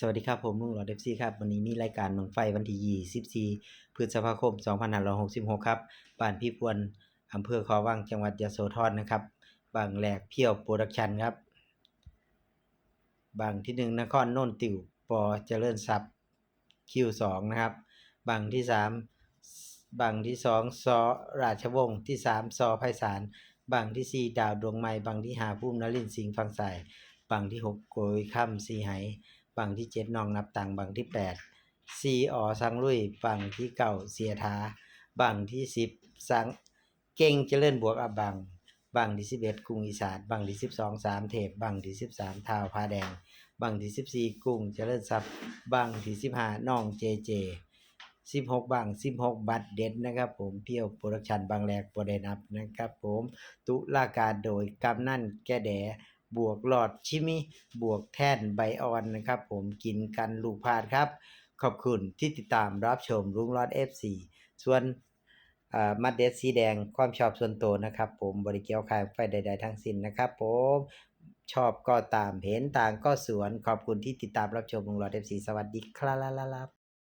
สวัสดีครับ ผมลุงหลอดเอฟซีครับ วันนี้มีรายการหนองไฟวันที่24พฤษภาคม 2566 ครับบ้านพี่พวนอำเภอขอวังจังหวัดยโสธรนะครับ บางแหลกเพียวโปรดักชันครับ บางที่หนึ่งนครโน่นติวปอเจริญทรัพย์คิวสองนะครับ บางที่สามบางที่สองซอราชวงศ์ที่สามซอไพศาลบางที่สี่ดาวดวงใหม่บางที่หาพุ่มนลินทร์สิงห์ฟังสายบางที่หกโกยค่ำสีไห บังที่เจ็ดนองนับตังบังที่แปดซีอ๋อสังลุยบังที่เก้าเสียทาบังที่สิบสังเก่งเจริญบวกอับบังบังที่สิบเอ็ดกรุงอีสานบังที่สิบสองสามเทพบังที่สิบสามทาวพาแดงบังที่สิบสี่กรุงเจริญทรัพย์บังที่สิบห้าน้องเจเจสิบหกบังสิบหกบัตรเด็ดนะครับผมเพียวโปรดักชันบางแรกโปรเดนับนะครับผมตุลาการโดยกำนั่นแก่แด บวกหลอดชิมิ บวกแท่นไบออนนะครับ ผมกินกันลูกพาดครับ ขอบคุณที่ติดตามรับชมลุงรอด F4 ส่วนอ่ามัดเด็ดสีแดงความชอบส่วนตัวนะครับ ผมบริเกียวขายไฟใด ๆ ทั้งสิ้นนะครับ ผมชอบก็ตามเห็นต่างก็สวนขอบคุณที่ติดตามรับชมลุงรอด F4 สวัสดีครับ